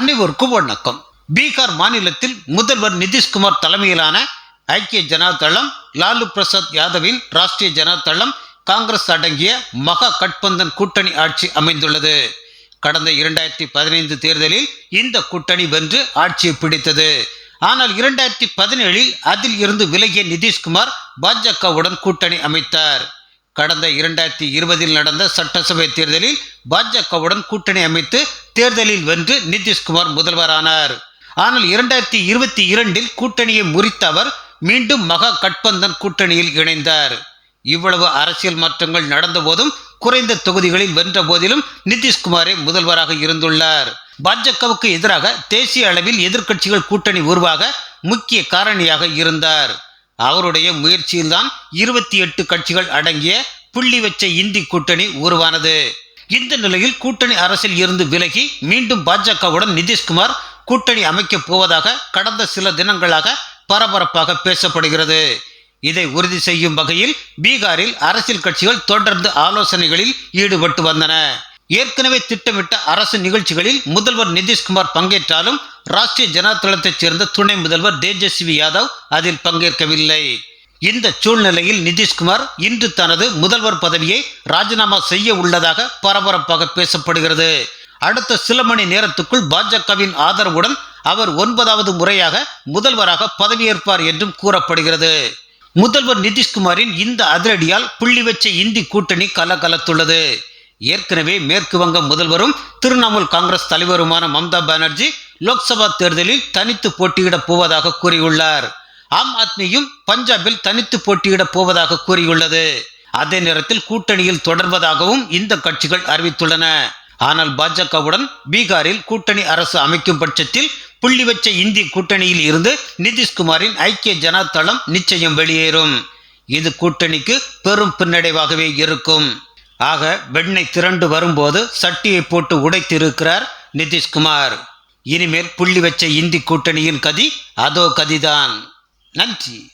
அனைவருக்கும் வணக்கம் பீகார் மாநிலத்தில் முதல்வர் நிதிஷ்குமார் தலைமையிலான ஐக்கிய ஜனதாதளம் லாலு பிரசாத் யாதவின் ராஷ்டிரிய ஜனதாதளம் காங்கிரஸ் அடங்கிய மகா கட்பந்தன் கூட்டணி ஆட்சி அமைந்துள்ளது. கடந்த இரண்டாயிரத்தி பதினைந்து தேர்தலில் இந்த கூட்டணி வென்று ஆட்சியை பிடித்தது. ஆனால் இரண்டாயிரத்தி பதினேழில் அதில் இருந்து விலகிய நிதிஷ்குமார் பாஜகவுடன் கூட்டணி அமைத்தார். கடந்த இரண்டாயிரத்தி இருபதில் நடந்த சட்டசபை தேர்தலில் பாஜகவுடன் கூட்டணி அமைத்து தேர்தலில் வென்று நிதிஷ்குமார் முதல்வரானார். ஆனால் இரண்டாயிரத்தி இருபத்தி இரண்டில் கூட்டணியை முறித்த அவர் மீண்டும் மகா கட்பந்தன் கூட்டணியில் இணைந்தார். இவ்வளவு அரசியல் மாற்றங்கள் நடந்த போதும் குறைந்த தொகுதிகளில் வென்ற போதிலும் நிதிஷ்குமாரே முதல்வராக இருந்துள்ளார். பாஜகவுக்கு எதிராக தேசிய அளவில் எதிர்க்கட்சிகள் கூட்டணி உருவாக முக்கிய காரணியாக இருந்தார். அவருடைய முயற்சியில்தான் இருபத்தி எட்டு கட்சிகள் அடங்கிய புள்ளி வச்ச இந்தி கூட்டணி உருவானது. இந்த நிலையில் கூட்டணி அரசில் இருந்து விலகி மீண்டும் பாஜகவுடன் நிதிஷ்குமார் கூட்டணி அமைக்கப் போவதாக கடந்த சில தினங்களாக பரபரப்பாக பேசப்படுகிறது. இதை உறுதி செய்யும் வகையில் பீகாரில் அரசியல் கட்சிகள் தொடர்ந்து ஆலோசனைகளில் ஈடுபட்டு வந்தன. ஏற்கனவே திட்டமிட்ட அரசு நிகழ்ச்சிகளில் முதல்வர் நிதிஷ்குமார் பங்கேற்றாலும் ராஷ்டிரிய ஜனதா தளத்தைச் சேர்ந்த துணை முதல்வர் தேஜஸ்வி யாதவ் அதில் பங்கேற்கவில்லை. இந்த சூழ்நிலையில் நிதிஷ்குமார் இன்று தனது முதல்வர் பதவியை ராஜினாமா செய்ய உள்ளதாக பரபரப்பாக பேசப்படுகிறது. அடுத்த சில மணி நேரத்துக்குள் பாஜகவின் ஆதரவுடன் அவர் ஒன்பதாவது முறையாக முதல்வராக பதவியேற்பார் என்றும் கூறப்படுகிறது. முதல்வர் நிதிஷ்குமாரின் இந்த அதிரடியால் புள்ளி வச்ச இந்தி கூட்டணி கலகலத்துள்ளது. ஏற்கனவே மேற்கு வங்க முதல்வரும் திரிணாமுல் காங்கிரஸ் தலைவருமான மம்தா பானர்ஜி லோக்சபா தேர்தலில் தனித்து போட்டியிடப் போவதாக கூறியுள்ளார். ஆம் ஆத்மியும் பஞ்சாபில் தனித்து போட்டியிடப் போவதாக கூறியுள்ளது. அதே நேரத்தில் கூட்டணியில் தொடர்வதாகவும் இந்த கட்சிகள் அறிவித்துள்ளன. ஆனால் பாஜகவுடன் பீகாரில் கூட்டணி அரசு அமைக்கும் பட்சத்தில் புள்ளி வச்ச இந்தி கூட்டணியில் இருந்து நிதிஷ்குமாரின் ஐக்கிய ஜனதளம் நிச்சயம் வெளியேறும். இது கூட்டணிக்கு பெரும் பின்னடைவாகவே இருக்கும். ஆக வெண்ணை திரண்டு வரும்போது சட்டியை போட்டு உடைத்திருக்கிறார் நிதிஷ்குமார். இனிமேல் புள்ளி வச்ச இந்தி கூட்டணியின் கதி அதோ கதிதான். நன்றி.